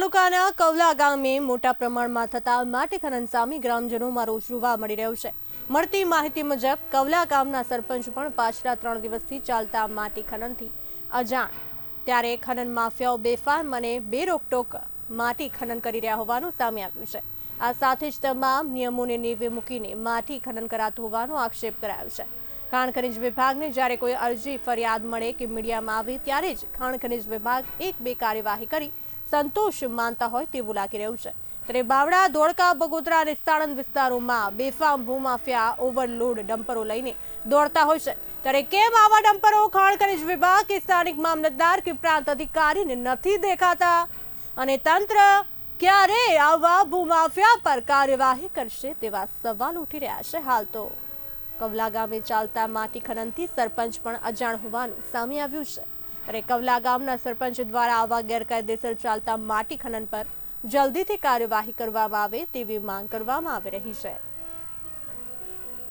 તાલુકાના કવલા ગામે મોટા પ્રમાણમાં થતા માટી ખનન સામે ગ્રામજનોમાં રોષ જોવા મળી રહ્યો છે. મળતી માહિતી મુજબ, કવલા ગામના સરપંચ પણ પાછલા ત્રણ દિવસથી ચાલતા માટી ખનનથી અજાણ. ત્યારે ખનન માફિયાઓ બેફામ અને બેરોકટોક માટી ખનન કરી રહ્યા હોવાનું સામે આવ્યું છે. આ સાથે જ તમામ નિયમોને નેવે મૂકીને માટી ખનન કરાતું હોવાનો આક્ષેપ કરાયો છે. ખાણ ખનિજ વિભાગને જ્યારે કોઈ અરજી ફરિયાદ મળે કે મીડિયામાં આવે, ત્યારે જ ખાણ ખનિજ વિભાગ એક બે કાર્યવાહી કરી સંતોષ માનતા હોય તેવું લાગી રહ્યું છે. ત્યારે બાવડા ધોળકા, બગોદરા અને સાણંદ વિસ્તારોમાં બેફામ ભૂમાફિયા ઓવરલોડ ડમ્પરો લઈને દોડતા હોય છે. ત્યારે કેમ આવા ડમ્પરો? ખાણ ખનિજ વિભાગ કે સ્થાનિક મામલતદાર કે પ્રાંત અધિકારીને નથી દેખાતા? અને તંત્ર ક્યારે આવા ભૂમાફિયા પર કાર્યવાહી કરશે તેવા સવાલ ઉઠી રહ્યા છે હાલ તો. કવલા ગામે ચાલતા માટી ખનનથી સરપંચ પણ અજાણ હોવાનું સામે આવ્યું છે. ત્યારે કવલા ગામના સરપંચ દ્વારા આવા ગેરકાયદેસર ચાલતા માટી ખનન પર જલ્દીથી કાર્યવાહી કરવામાં આવે તેવી માંગ કરવામાં આવી રહી છે.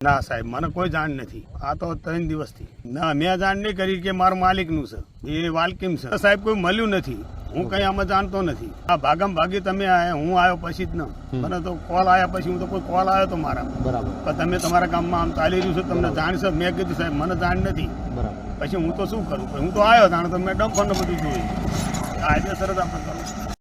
ના સાહેબ મને કોઈ જાણ નથી. આ તો ત્રણ દિવસથી. ના મેં જાણ નહીં કરી કે મારું માલિકનું છે. એ વાલકીમ છે. સાહેબ કોઈ મળ્યું નથી. હું કઈ આમાં જાણતો નથી. આ ભાગમ ભાગી તમે આયા હું આવ્યો પછી જ ન. મને તો કોલ આવ્યા પછી હું તો કોઈ કોલ આવ્યો તો મારા બરાબર. પણ તમે તમારા ગામમાં આમ ચાલી રહ્યું છે તમને જાણ છે? મેં કીધું સાહેબ મને જાણ નથી. બરાબર. પછી હું તો શું કરું? હું તો આવ્યો જાણ તો મેં ને બધું જોયું. આજે સરસ આપણે કરું